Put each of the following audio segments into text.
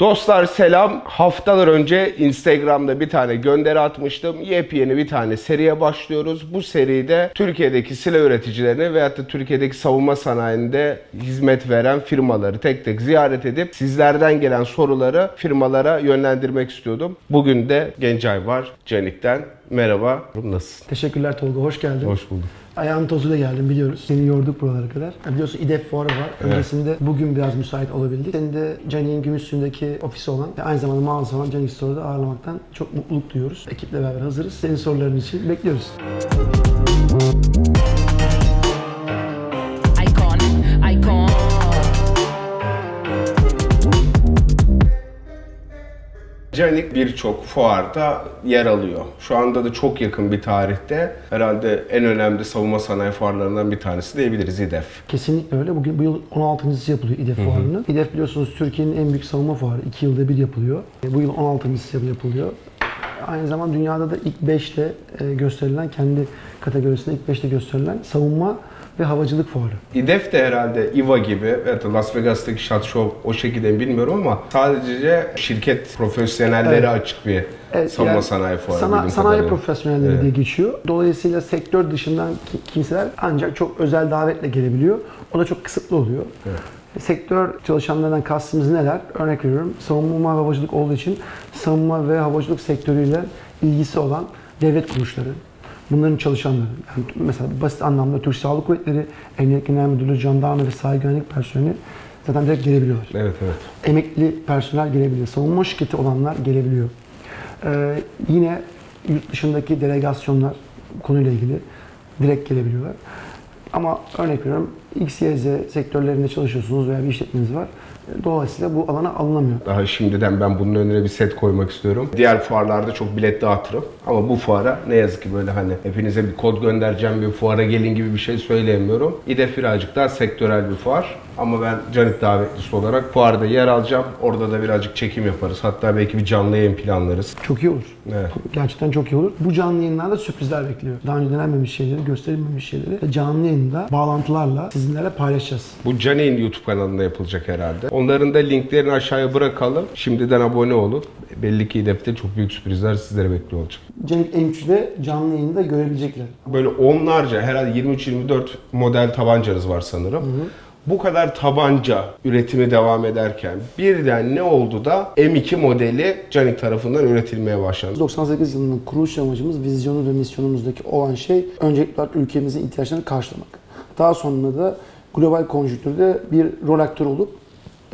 Dostlar selam. Haftalar önce Instagram'da bir tane gönderi atmıştım. Yepyeni bir tane seriye başlıyoruz. Bu seride Türkiye'deki silah üreticilerini veyahut da Türkiye'deki savunma sanayinde hizmet veren firmaları tek tek ziyaret edip sizlerden gelen soruları firmalara yönlendirmek istiyordum. Bugün de Gencay var Canik'ten. Merhaba. Nasılsın? Teşekkürler Tolga, hoş geldin. Hoş bulduk. Ayağın tozuyla geldim biliyoruz. Seni yorduk buralara kadar. Ya Biliyorsun İDEF fuarı var. Öncesinde bugün biraz müsait olabildik. Seni de Canik'in Gümüşsuyu'ndaki ofisi olan ve aynı zamanda mağazası olan Canik Store'da ağırlamaktan çok mutluluk duyuyoruz. Ekiple beraber hazırız. Senin soruların için bekliyoruz. Icon, Canik birçok fuarda yer alıyor. Şu anda da çok yakın bir tarihte herhalde en önemli savunma sanayi fuarlarından bir tanesi diyebiliriz İDEF. Kesinlikle öyle. Bugün bu yıl 16.sı yapılıyor İDEF fuarının. İDEF biliyorsunuz Türkiye'nin en büyük savunma fuarı. 2 yılda bir yapılıyor. E, Bu yıl 16.sı yapılıyor. Aynı zamanda dünyada da ilk 5'te gösterilen, kendi kategorisinde ilk 5'te gösterilen savunma ve havacılık fuarı. İDEF de herhalde IVA gibi evet Las Vegas'taki Shot Show o şekilde mi bilmiyorum ama sadece şirket profesyonelleri Evet. açık bir Evet, savunma yani sanayi fuarı. sana- sanayi kadarıyla. profesyonelleri Evet. diye geçiyor. Dolayısıyla sektör dışından ki- kimseler ancak çok özel davetle gelebiliyor. O da çok kısıtlı oluyor. Sektör çalışanlarından kastımız neler? Örnek veriyorum. Savunma ve havacılık olduğu için savunma ve havacılık sektörüyle ilgisi olan devlet kuruluşları, bunların çalışanları. Yani mesela basit anlamda Türk Sağlık Kuvvetleri, Emniyet Genel Müdürlüğü, Jandarma ve Sahil Güvenlik personeli zaten direkt gelebiliyorlar Evet evet. emekli personel gelebiliyor. Savunma şirketi olanlar gelebiliyor. Ee, yine yurt dışındaki delegasyonlar konuyla ilgili direkt gelebiliyorlar. Ama örnek veriyorum X, Y, Z sektörlerinde çalışıyorsunuz veya bir işletmeniz var. Dolayısıyla bu alana alınamıyor. Daha şimdiden ben bunun önüne bir set koymak istiyorum. Diğer fuarlarda çok bilet dağıtırım. Ama bu fuara ne yazık ki böyle hani hepinize bir kod göndereceğim bir fuara gelin gibi bir şey söyleyemiyorum. İDEF birazcık daha sektörel bir fuar. Ama ben Canik davetlisi olarak fuarda yer alacağım. Orada da birazcık çekim yaparız. Hatta belki bir canlı yayın planlarız. Çok iyi olur. Evet. Gerçekten çok iyi olur. Bu canlı yayınlarda sürprizler bekliyor. Daha önce denenmemiş şeyleri, gösterilmemiş şeyleri canlı yayında bağlantılarla sizinlerle paylaşacağız. Bu Canik'in YouTube kanalında yapılacak herhalde. Onların da linklerini aşağıya bırakalım. Şimdiden abone olun. Belli ki İDEF'te çok büyük sürprizler sizlere bekliyor olacak. Canik M3'de canlı yayında görebilecekler. Böyle onlarca herhalde 23-24 model tabancanız var sanırım. Bu kadar tabanca üretimi devam ederken birden ne oldu da M2 modeli Canik tarafından üretilmeye başlandı? 98 yılının kuruluş amacımız, vizyonu ve misyonumuzdaki olan şey öncelikle ülkemizin ihtiyaçlarını karşılamak. Daha sonra da global konjüktürde bir rol aktörü olup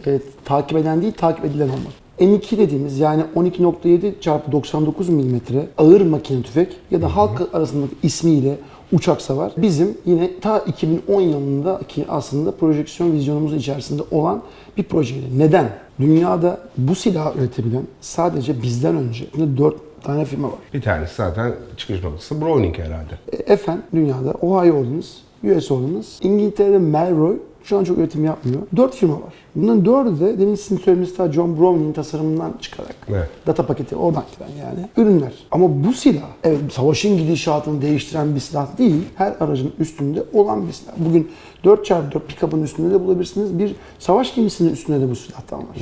e, takip eden değil, takip edilen olmak. M2 dediğimiz yani 12.7 çarpı 99 mm ağır makine tüfek ya da halk arasındaki ismiyle uçak savar. Bizim yine ta 2010 yılındaki aslında projeksiyon vizyonumuz içerisinde olan bir projeydi. Neden? Dünyada bu silahı üretebilen sadece bizden önce 4 tane firma var. Bir tanesi zaten çıkış noktası Browning herhalde. E, Efen dünyada Ohio Ordnance, US Ordnance, İngiltere'de Melroy şu an çok üretim yapmıyor. Dört firma var. Bunların dördü de demin sizin söylediğiniz ta John Browning'in tasarımından çıkarak Evet. data paketi oradan gelen yani ürünler. Ama bu silah evet savaşın gidişatını değiştiren bir silah değil. Her aracın üstünde olan bir silah. Bugün 4x4 pick-up'ın üstünde de bulabilirsiniz. Bir savaş gemisinin üstünde de bu silahtan var.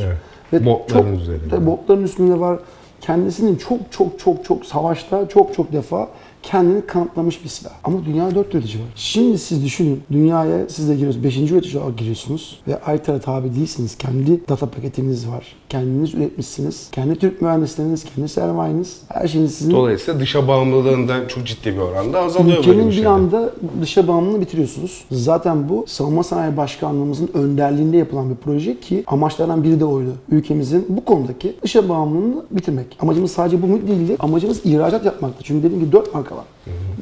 Evet. Botların üzerinde. Tabii botların üstünde var. Kendisinin çok çok çok çok savaşta çok çok defa kendini kanıtlamış bir silah. Ama dünya dört üretici var. Şimdi siz düşünün. Dünyaya siz de giriyorsunuz. Beşinci üretici olarak giriyorsunuz. Ve Aytar'a tabi değilsiniz. Kendi data paketiniz var. Kendiniz üretmişsiniz. Kendi Türk mühendisleriniz, kendi sermayeniz. Her şeyiniz sizin. Dolayısıyla dışa bağımlılığında çok ciddi bir oranda azalıyor böyle Ülkenin bir bir şeyde. anda dışa bağımlılığını bitiriyorsunuz. Zaten bu Savunma Sanayi Başkanlığımızın önderliğinde yapılan bir proje ki amaçlardan biri de oydu. Ülkemizin bu konudaki dışa bağımlılığını bitirmek. Amacımız sadece bu değildi. Amacımız ihracat yapmaktı. Çünkü dediğim gibi 4 marka var.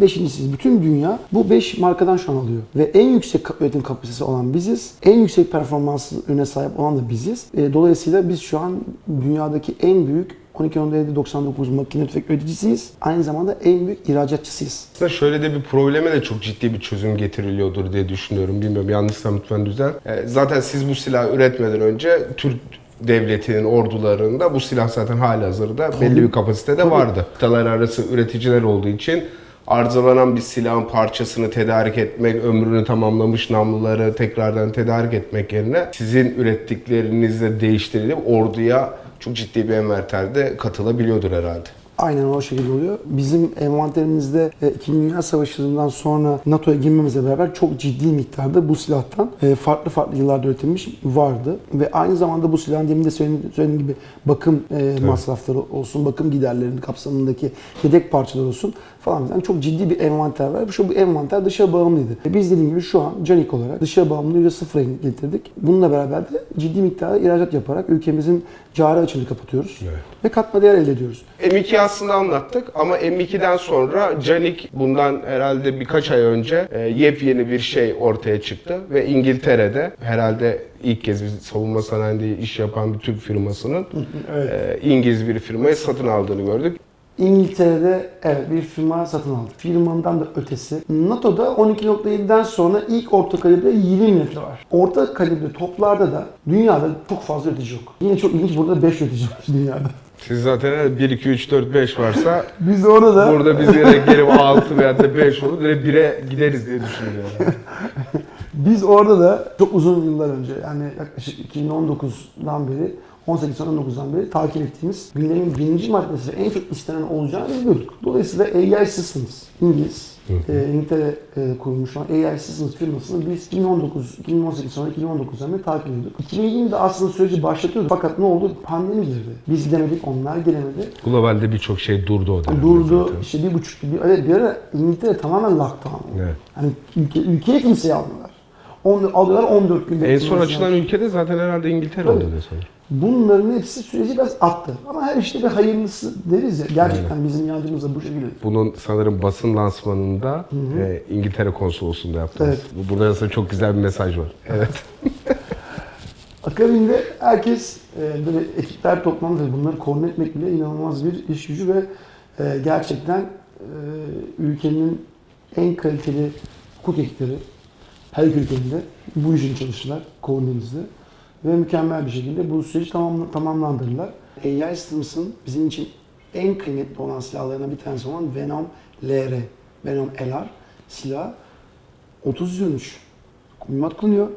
Beşincisi bütün dünya bu 5 markadan şu an alıyor. Ve en yüksek üretim kapasitesi olan biziz. En yüksek performans ürüne sahip olan da biziz. E, dolayısıyla biz şu an dünyadaki en büyük 12.97-99 makine tüfek üreticisiyiz. Aynı zamanda en büyük ihracatçısıyız. Aslında şöyle de bir probleme de çok ciddi bir çözüm getiriliyordur diye düşünüyorum. Bilmiyorum yanlışsam lütfen düzelt. E, Zaten siz bu silahı üretmeden önce Türk devletinin ordularında bu silah zaten hali hazırda belli bir kapasitede vardı. Kıtalar arası üreticiler olduğu için arızalanan bir silahın parçasını tedarik etmek, ömrünü tamamlamış namluları tekrardan tedarik etmek yerine sizin ürettiklerinizle değiştirilip orduya çok ciddi bir envanterde katılabiliyordur herhalde. Aynen o şekilde oluyor. Bizim envanterimizde e, İkinci Dünya Savaşı'ndan sonra NATO'ya girmemizle beraber çok ciddi miktarda bu silahtan e, farklı farklı yıllarda üretilmiş vardı. Ve aynı zamanda bu silahın demin de söylediğim, söylediğim gibi bakım e, masrafları olsun, bakım giderlerinin kapsamındaki yedek parçalar olsun falan filan çok ciddi bir envanter var. Şu bu envanter dışa bağımlıydı. E, Biz dediğim gibi şu an Canik olarak dışa bağımlılığı sıfıra getirdik. Bununla beraber de ciddi miktarda ihracat yaparak ülkemizin cari açığını kapatıyoruz. Evet. Ve katma değer elde ediyoruz. M2 aslında anlattık ama M2'den sonra Canik bundan herhalde birkaç ay önce e, yepyeni bir şey ortaya çıktı ve İngiltere'de herhalde ilk kez bir savunma sanayinde iş yapan bir Türk firmasının e, İngiliz bir firmayı satın aldığını gördük. İngiltere'de evet bir firma satın aldı. Firmandan da ötesi. NATO'da 12.7'den sonra ilk orta kalibre 20 metre var. Orta kalibre toplarda da dünyada çok fazla üretici yok. Yine çok ilginç burada 5 üretici var dünyada. Siz zaten 1, 2, 3, 4, 5 varsa Biz orada da burada biz direkt gelip 6 veya da 5 olur direkt 1'e gideriz diye düşünüyorum. biz orada da çok uzun yıllar önce yani yaklaşık 2019'dan beri 18-19'dan beri takip ettiğimiz gündemin birinci maddesi en çok istenen olacağını biliyorduk. Dolayısıyla AI Systems, İngiliz, e, İngiltere e, kurulmuş olan AI Systems firmasını biz 2019, 2018 sonra 2019'dan beri takip ediyorduk. 2020'de aslında süreci başlatıyorduk fakat ne oldu? Pandemi girdi. Biz gidemedik, onlar gelemedi. Globalde birçok şey durdu o dönemde Durdu. zaten. İşte bir buçuk, bir, evet, bir ara İngiltere tamamen lockdown oldu. Evet. Hani ülke, ülkeye kimseyi almıyorlar. On, alıyorlar 14 gün. En son açılan ülkede zaten herhalde İngiltere oldu en son. Bunların hepsi süreci biraz attı. Ama her işte bir hayırlısı deriz ya. Gerçekten bizim inancımız da bu şekilde. Bunun sanırım basın lansmanında e, İngiltere konsolosluğunda yaptınız. Evet. Bu- Burada aslında çok güzel bir mesaj var. Evet. Akabinde herkes e, böyle ekipler toplandı. Bunları koordine etmek bile inanılmaz bir iş gücü ve e, gerçekten e, ülkenin en kaliteli hukuk ekipleri her ülkenin de bu işin çalıştılar koordinemizde. Ve mükemmel bir şekilde bu süreci tamam, tamamlandırdılar. AI Systems'ın bizim için en kıymetli olan silahlarından bir tanesi olan Venom LR, Venom LR silah 30 yönüş mühimmat kullanıyor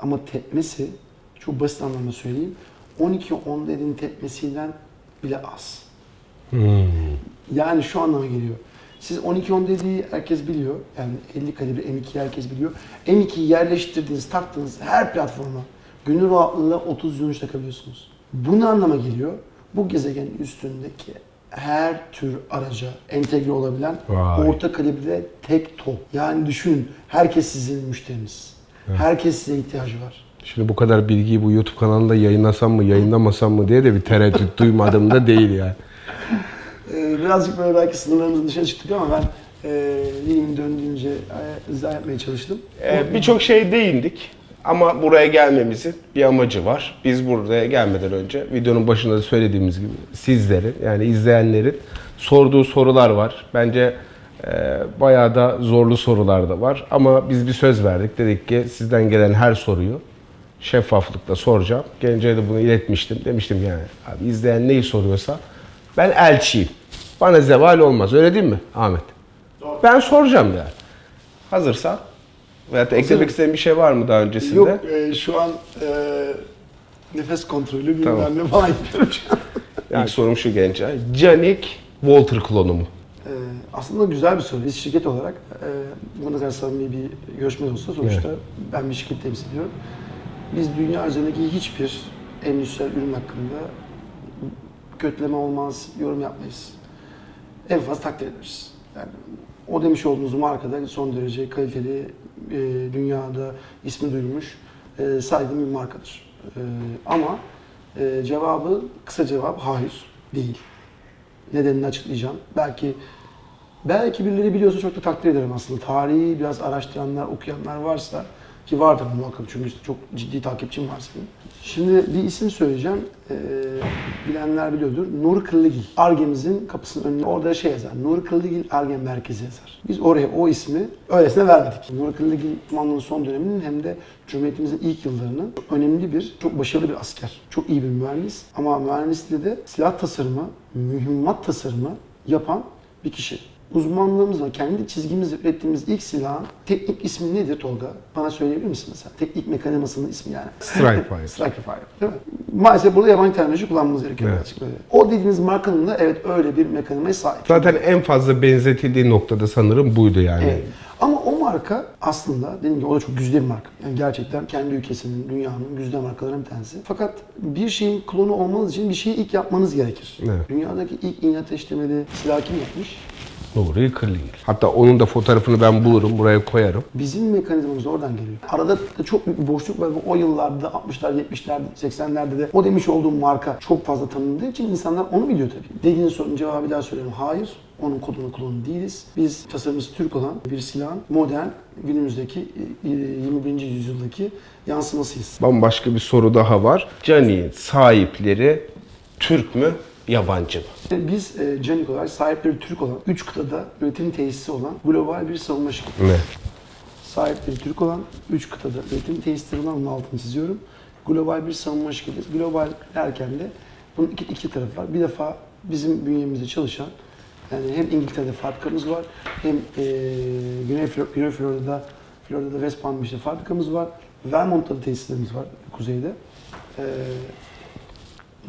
ama tepmesi çok basit anlamda söyleyeyim 12 10 dediğin tepmesinden bile az. Yani şu anlama geliyor. Siz 12-10 dediği herkes biliyor. Yani 50 kalibre M2'yi herkes biliyor. M2'yi yerleştirdiğiniz, taktığınız her platforma gönül rahatlığıyla 30 yönüş takabiliyorsunuz. Bu ne anlama geliyor? Bu gezegenin üstündeki her tür araca entegre olabilen Vay. orta kalibre tek top. Yani düşünün herkes sizin müşteriniz. Herkes size ihtiyacı var. Şimdi bu kadar bilgiyi bu YouTube kanalında yayınlasam mı, yayınlamasam mı diye de bir tereddüt duymadım da değil yani. Ee, birazcık böyle belki sınırlarımızın dışına çıktık ama ben e, dilimin döndüğünce e, izah etmeye çalıştım. Ee, Birçok şey değindik ama buraya gelmemizin bir amacı var. Biz buraya gelmeden önce videonun başında da söylediğimiz gibi sizlerin yani izleyenlerin sorduğu sorular var. Bence e, bayağı da zorlu sorular da var ama biz bir söz verdik. Dedik ki sizden gelen her soruyu şeffaflıkla soracağım. Gelince de bunu iletmiştim. Demiştim yani abi izleyen neyi soruyorsa ben elçiyim. Bana zeval olmaz. Öyle değil mi Ahmet? Ben soracağım yani. Hazırsan. Da eklemek istediğin bir şey var mı daha öncesinde? Yok e, şu an e, nefes kontrolü bilmem Tamam. ne falan yapıyorum şu an. İlk sorum şu gence. Canik Walter klonu mu? E, aslında güzel bir soru. Biz şirket olarak e, bu ne kadar samimi bir görüşme olsa sonuçta ben bir şirket temsil ediyorum. Biz dünya üzerindeki hiçbir endüstriyel ürün hakkında kötüleme olmaz, yorum yapmayız. En fazla takdir ederiz. Yani o demiş olduğunuz markada son derece kaliteli, e, dünyada ismi duyulmuş, e, saygın bir markadır. E, ama e, cevabı, kısa cevap hayır, değil. Nedenini açıklayacağım. Belki belki birileri biliyorsa çok da takdir ederim aslında. Tarihi biraz araştıranlar, okuyanlar varsa ki vardır muhakkak çünkü çok ciddi takipçim var senin. Şimdi bir isim söyleyeceğim. Ee, bilenler biliyordur. Nur Kıllıgil. Argemizin kapısının önünde orada şey yazar. Nur Kıllıgil Arge Merkezi yazar. Biz oraya o ismi öylesine vermedik. Nur Kıllıgil Osmanlı'nın son döneminin hem de Cumhuriyetimizin ilk yıllarının önemli bir, çok başarılı bir asker. Çok iyi bir mühendis. Ama mühendisliği de silah tasarımı, mühimmat tasarımı yapan bir kişi. Uzmanlığımız var. Kendi çizgimizle ürettiğimiz ilk silahın teknik ismi nedir Tolga? Bana söyleyebilir misin mesela? Teknik mekanizmasının ismi yani. Strike Fire. Strike Fire. Değil mi? Maalesef burada yabancı terminoloji kullanmamız gerekiyor. Evet. O dediğiniz markanın da evet öyle bir mekanizmaya sahip. Zaten en fazla benzetildiği noktada sanırım buydu yani. Evet. Ama o marka aslında dediğim gibi o da çok güzide bir marka. Yani gerçekten kendi ülkesinin, dünyanın güzide markalarından bir tanesi. Fakat bir şeyin klonu olmanız için bir şeyi ilk yapmanız gerekir. Evet. Dünyadaki ilk iğne ateşlemeli silah kim yapmış? Nuri Kırlıgil. Hatta onun da fotoğrafını ben bulurum, buraya koyarım. Bizim mekanizmamız oradan geliyor. Arada da çok büyük bir boşluk var. O yıllarda 60'lar, 70'lerde, 80'lerde de o demiş olduğum marka çok fazla tanındığı için insanlar onu biliyor tabii. Dediğiniz sorunun cevabı daha söylüyorum. Hayır. Onun kodunu klonu değiliz. Biz tasarımımız Türk olan bir silahın modern günümüzdeki e, 21. yüzyıldaki yansımasıyız. Bambaşka bir soru daha var. Cani'nin sahipleri Türk mü, yabancı mı? Biz e, Canik olarak sahipleri Türk olan, 3 kıtada üretim tesisi olan global bir savunma şirketi. Ne? sahipleri Türk olan, 3 kıtada üretim tesisleri olan, onun altını çiziyorum. Global bir savunma şirketi. Global derken de bunun iki, iki tarafı var. Bir defa bizim bünyemizde çalışan, yani hem İngiltere'de fabrikamız var, hem e, Güney, Flor- Güney Florida'da, Florida'da West Palm Beach'te fabrikamız var. Vermont'ta da tesislerimiz var, kuzeyde. E,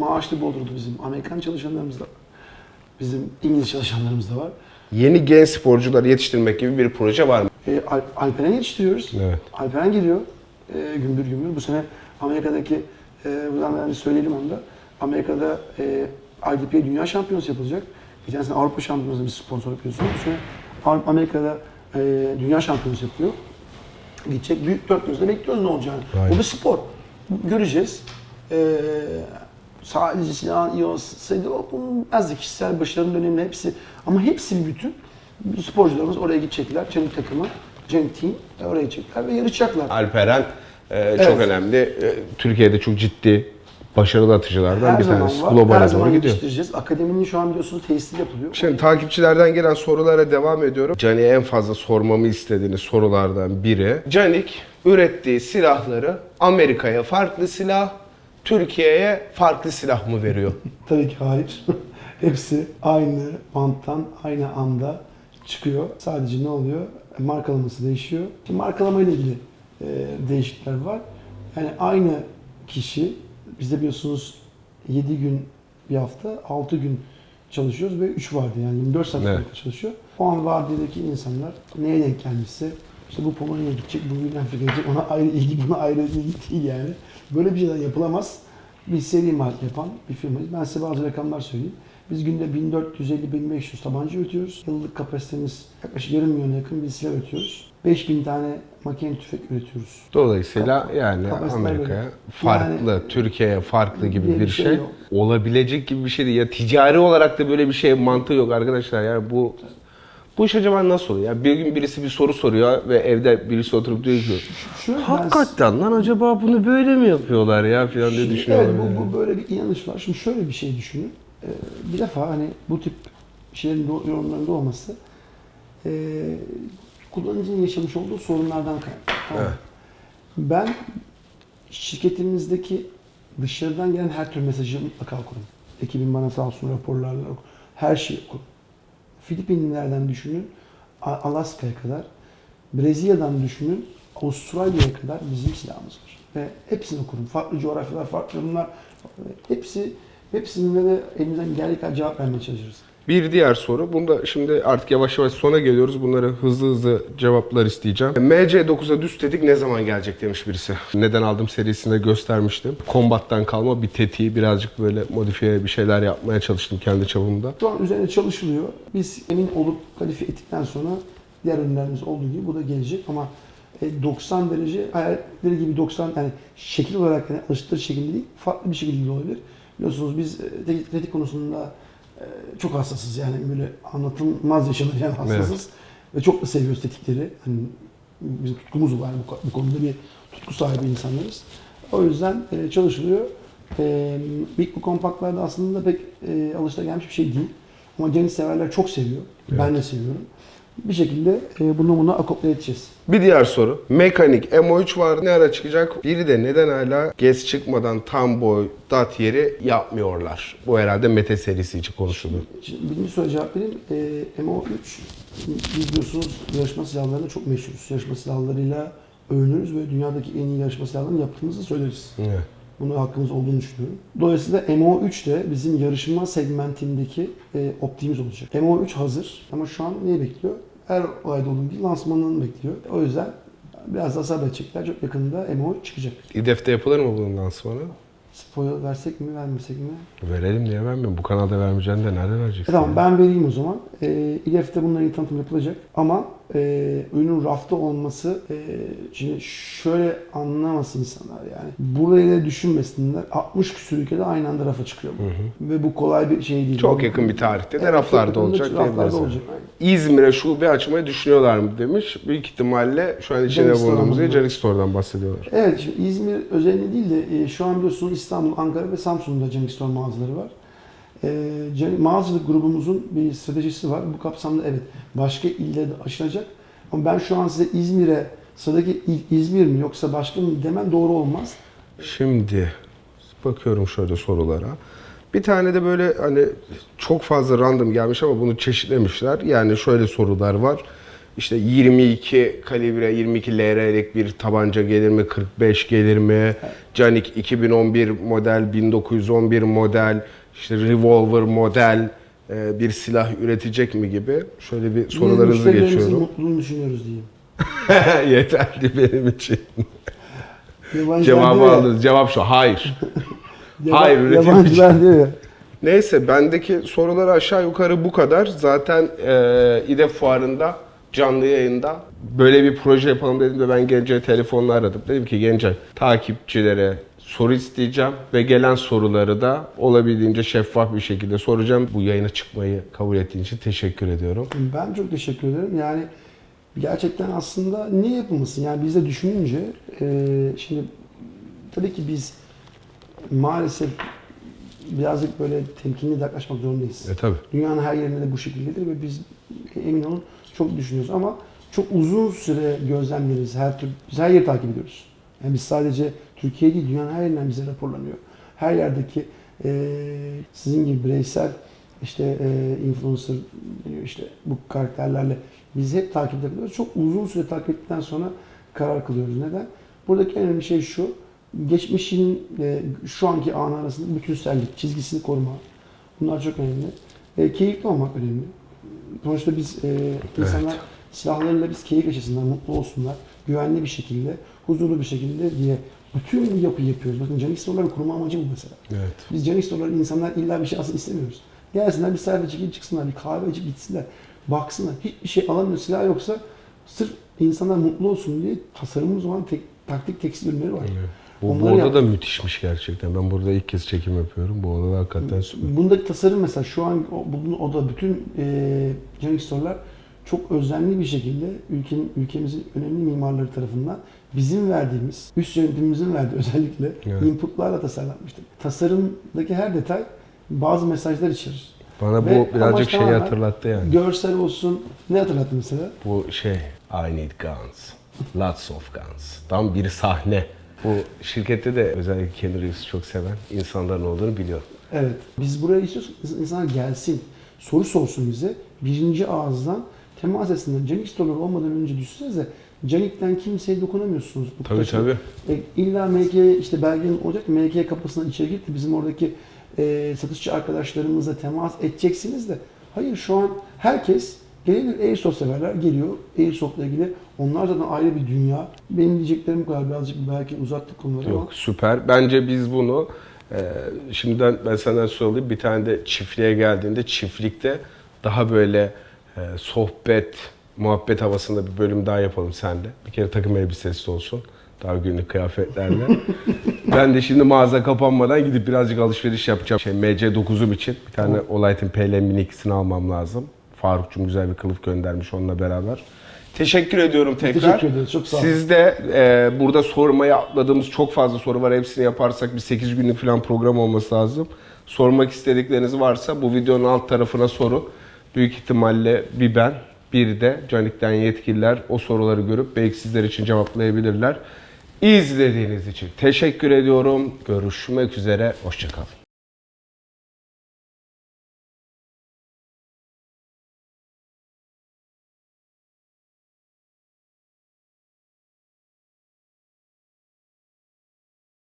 maaşlı Bodrum'da bizim Amerikan çalışanlarımız da. Bizim İngiliz çalışanlarımız da var. Yeni genç sporcuları yetiştirmek gibi bir proje var mı? E, Al- Alperen yetiştiriyoruz. Evet. Alperen geliyor e, gümbür gümbür. Bu sene Amerika'daki, e, buradan yani söyleyelim onu da. Amerika'da e, IDP Dünya Şampiyonası yapılacak. Geçen sene Avrupa Şampiyonası bir sponsor yapıyorsun. Bu sene Amerika'da e, Dünya Şampiyonası yapılıyor. Gidecek. Büyük dört gözle bekliyoruz ne olacağını. Aynen. Bu bir spor. Göreceğiz. E, sadece silahın iyi olsaydı o bunun az kişisel başarının önemli hepsi. Ama hepsi bir bütün. Sporcularımız oraya gidecekler. Çelik takımı, Cenk Team oraya gidecekler ve yarışacaklar. Alperen e, çok önemli. E, Türkiye'de çok ciddi başarılı atıcılardan Her bir tanesi. var. Globale Her doğru zaman gidiyor. yetiştireceğiz. Akademinin şu an biliyorsunuz tesisi yapılıyor. Şimdi takipçilerden gelen sorulara devam ediyorum. Canik'e en fazla sormamı istediğiniz sorulardan biri. Canik ürettiği silahları Amerika'ya farklı silah, Türkiye'ye farklı silah mı veriyor? Tabii ki hayır. Hepsi aynı banttan, aynı anda çıkıyor. Sadece ne oluyor? Markalaması değişiyor. Şimdi markalama ile ilgili e, değişiklikler var. Yani aynı kişi, bizde biliyorsunuz 7 gün bir hafta, 6 gün çalışıyoruz ve 3 vardı yani 24 saat Evet. çalışıyor. O an vardiyadaki insanlar neye denk gelmişse işte bu Polonya'ya gidecek, bu Güney gidecek, ona ayrı ilgi, buna ayrı ilgi değil yani. Böyle bir şeyler yapılamaz. Bir seri marka yapan bir firmayız. Ben size bazı rakamlar söyleyeyim. Biz günde 1450-1500 tabanca üretiyoruz. Yıllık kapasitemiz yaklaşık yarım milyona yakın bir silah üretiyoruz. 5000 tane makine tüfek üretiyoruz. Dolayısıyla yani Kapasiteler Amerika'ya farklı, Yani- Türkiye'ye farklı gibi bir bir şey şey, yok. olabilecek gibi bir şey değil. Ya ticari olarak da böyle bir şey mantığı yok arkadaşlar. Yani bu bu iş acaba nasıl oluyor? Ya bir gün birisi bir soru soruyor ve evde birisi oturup diyor ki Şöyle ben- hakikaten lan acaba bunu böyle mi yapıyorlar ya falan diye Şimdi, düşünüyorum. Evet, yani. bu, bu böyle bir inanış var. Şimdi şöyle bir şey düşünün. Ee, bir defa hani bu tip şeylerin do- yorumlarında olması ee, kullanıcının yaşamış olduğu sorunlardan kaynaklı. Tamam. Ben şirketimizdeki dışarıdan gelen her tür mesajı mutlaka okurum. Ekibim bana sağ olsun raporlarla okur. Her şeyi okurum. Filipinlerden düşünün, Alaska'ya kadar, Brezilya'dan düşünün, Avustralya'ya kadar bizim silahımız var. Ve hepsini okurum. Farklı coğrafyalar, farklı yorumlar. Hepsi, hepsinde de elimizden geldiği kadar cevap vermeye çalışırız. Bir diğer soru. Bunda şimdi artık yavaş yavaş sona geliyoruz. Bunları hızlı hızlı cevaplar isteyeceğim. MC9'a düz tetik ne zaman gelecek demiş birisi. Neden aldım serisinde göstermiştim. Combat'tan kalma bir tetiği birazcık böyle modifiye bir şeyler yapmaya çalıştım kendi çapımda. Şu an üzerine çalışılıyor. Biz emin olup kalifiye ettikten sonra diğer ürünlerimiz olduğu gibi bu da gelecek ama e, 90 derece hayalleri gibi 90 yani şekil olarak yani alıştığı şekilde değil farklı bir şekilde de olabilir. Biliyorsunuz biz e, tetik, konusunda e, çok hassasız yani böyle anlatılmaz yaşanır yani hassasız ve çok da seviyoruz tetikleri. Hani bizim tutkumuz var bu, bu konuda bir tutku sahibi insanlarız. O yüzden e, çalışılıyor. E, bu kompaktlarda aslında pek e, alışılagelmiş bir şey değil. Ama genç severler çok seviyor. Ben de seviyorum. Bir şekilde e, bunu buna akople edeceğiz. Bir diğer soru. Mekanik M3 var. Ne ara çıkacak? Biri de neden hala GES çıkmadan tam boy dat yeri yapmıyorlar? Bu herhalde Mete serisi için konuşuluyor. Şimdi birinci soruya cevap vereyim. E, MO3 biz biliyorsunuz yarışma silahlarında çok meşhuruz. Yarışma silahlarıyla övünürüz ve dünyadaki en iyi yarışma silahlarını yaptığımızı söyleriz. Evet. Buna hakkımız olduğunu düşünüyorum. Dolayısıyla MO3 de bizim yarışma segmentindeki e, optimimiz olacak. MO3 hazır ama şu an neyi bekliyor? Her ayda olduğu gibi lansmanını bekliyor. O yüzden biraz daha sabredecekler. Çok yakında MO3 çıkacak. İDEF'te yapılır mı bunun lansmanı? Spoiler versek mi vermesek mi? Verelim diye vermiyorum. Bu kanalda vermeyeceğini de nerede E vereceksin? tamam ben vereyim o zaman. E, İDEF'te bunların tanıtım yapılacak. Ama e, ürünün rafta olması e, şimdi şöyle anlamasın insanlar yani. Burayı da düşünmesinler. 60 küsur ülkede aynı anda rafa çıkıyor bu. Ve bu kolay bir şey değil. Çok yakın bir tarihte de Evet, raflarda olacak Raflarda olacak. aynen. İzmir'e şube açmayı düşünüyorlar mı demiş. Büyük ihtimalle şu an içinde bulunduğumuz yer. Canik Store'dan bahsediyorlar. Evet, şimdi İzmir özelinde değil de e, şu an biliyorsunuz İstanbul, Ankara ve Samsun'da Canik Store mağazaları var. E, mağazacılık grubumuzun bir stratejisi var. Bu kapsamda evet başka illere de aşılacak. Ama ben şu an size İzmir'e sıradaki il İzmir mi yoksa başka mı demem doğru olmaz. Şimdi bakıyorum şöyle sorulara. Bir tane de böyle hani çok fazla random gelmiş ama bunu çeşitlemişler. Yani şöyle sorular var. İşte 22 kalibre 22 LR'lik bir tabanca gelir mi? 45 gelir mi? Canik 2011 model, 1911 model, işte revolver model e, bir silah üretecek mi gibi. Şöyle bir sorularınızı müşterilerimizin geçiyorum. mutluluğunu düşünüyoruz diyeyim. Yeterli benim için. Yabancılar Cevabı diyor ya, aldınız. Cevap şu. Hayır. yaba- Hayır, üretim Yabancılar diyor ya. Neyse bendeki sorular aşağı yukarı bu kadar. Zaten e, İDE fuarında canlı yayında böyle bir proje yapalım dedim de ben Gence'ye telefonla aradım. Dedim ki Gence takipçilere soru isteyeceğim ve gelen soruları da olabildiğince şeffaf bir şekilde soracağım. Bu yayına çıkmayı kabul ettiğin için teşekkür ediyorum. Ben çok teşekkür ederim. Yani gerçekten aslında niye yapılmasın? Yani biz de düşününce e, şimdi tabii ki biz maalesef birazcık böyle temkinli yaklaşmak zorundayız. E tabi. Dünyanın her yerinde de bu şekildedir ve biz emin olun çok düşünüyoruz ama çok uzun süre gözlemleriz. Her tür, biz her yeri takip ediyoruz. Yani biz sadece Türkiye değil, dünyanın her yerinden bize raporlanıyor. Her yerdeki e, sizin gibi bireysel işte e, influencer deniyor işte bu karakterlerle biz hep takip ediyoruz. Çok uzun süre takip ettikten sonra karar kılıyoruz. Neden? Buradaki en önemli şey şu. Geçmişin e, şu anki anı arasında bütünsellik, çizgisini koruma. Bunlar çok önemli. E, keyifli olmak önemli. Sonuçta biz e, insanlar silahlarıyla biz keyif yaşasınlar, mutlu olsunlar, güvenli bir şekilde, huzurlu bir şekilde diye bütün bu yapıyı yapıyoruz. Bakın Canik kurma amacı bu mesela. Evet. Biz Canik insanlar illa bir şey alsın istemiyoruz. Gelsinler bir sayfa çekip çıksınlar, bir kahve içip gitsinler, baksınlar. Hiçbir şey alamıyor, silah yoksa sırf insanlar mutlu olsun diye tasarımımız olan tek, taktik tekstil ürünleri var. Bu, bu Onları oda yap- da müthişmiş gerçekten. Ben burada ilk kez çekim yapıyorum. Bu oda da hakikaten süper. Bundaki tasarım mesela şu an o, bunun o da bütün e, Canik Store'lar çok özenli bir şekilde ülkenin ülkemizin önemli mimarları tarafından bizim verdiğimiz, üst yönetimimizin verdiği özellikle Evet. inputlarla tasarlanmıştır. Tasarımdaki her detay bazı mesajlar içerir. Bana Ve bu birazcık şeyi hatırlattı yani. Görsel olsun. Ne hatırlattı mesela? Bu şey I need guns. Lots of guns. Tam bir sahne. Bu şirkette de özellikle Keanu Reeves'i çok seven insanların olduğunu biliyorum. Evet. Biz buraya istiyorsak insanlar gelsin. Soru sorsun bize. Birinci ağızdan temas etsinler. Canik Store'lar olmadan önce düşünsenize Canik'ten kimseye dokunamıyorsunuz. Bu Tabii taşı- tabii. E, illa MK işte belgenin olacak MK kapısından içeri girip de bizim oradaki e, satışçı arkadaşlarımızla temas edeceksiniz de hayır şu an herkes gelebilir Airsoft severler geliyor Airsoft'la ilgili onlar zaten ayrı bir dünya. Benim diyeceklerim kadar birazcık belki uzattık konuları ama Yok süper. Bence biz bunu e, şimdiden ben senden sorayım. Bir tane de çiftliğe geldiğinde çiftlikte daha böyle e, sohbet, muhabbet havasında bir bölüm daha yapalım seninle. Bir kere takım elbisesi olsun. Daha günlük kıyafetlerle. ben de şimdi mağaza kapanmadan gidip birazcık alışveriş yapacağım. Şey, MC9'um için bir tane Olayt'in PL Mini 2'sini almam lazım. Faruk'cum güzel bir kılıf göndermiş onunla beraber. Teşekkür ediyorum tekrar. Teşekkür ederiz, çok sağ olun. Siz de e, burada sormayı atladığımız çok fazla soru var. Hepsini yaparsak bir 8 günlük falan program olması lazım. Sormak istedikleriniz varsa bu videonun alt tarafına sorun. Büyük ihtimalle bir ben 1'de Canik'ten yetkililer o soruları görüp belki sizler için cevaplayabilirler. İzlediğiniz için teşekkür ediyorum. Görüşmek üzere. Hoşçakalın.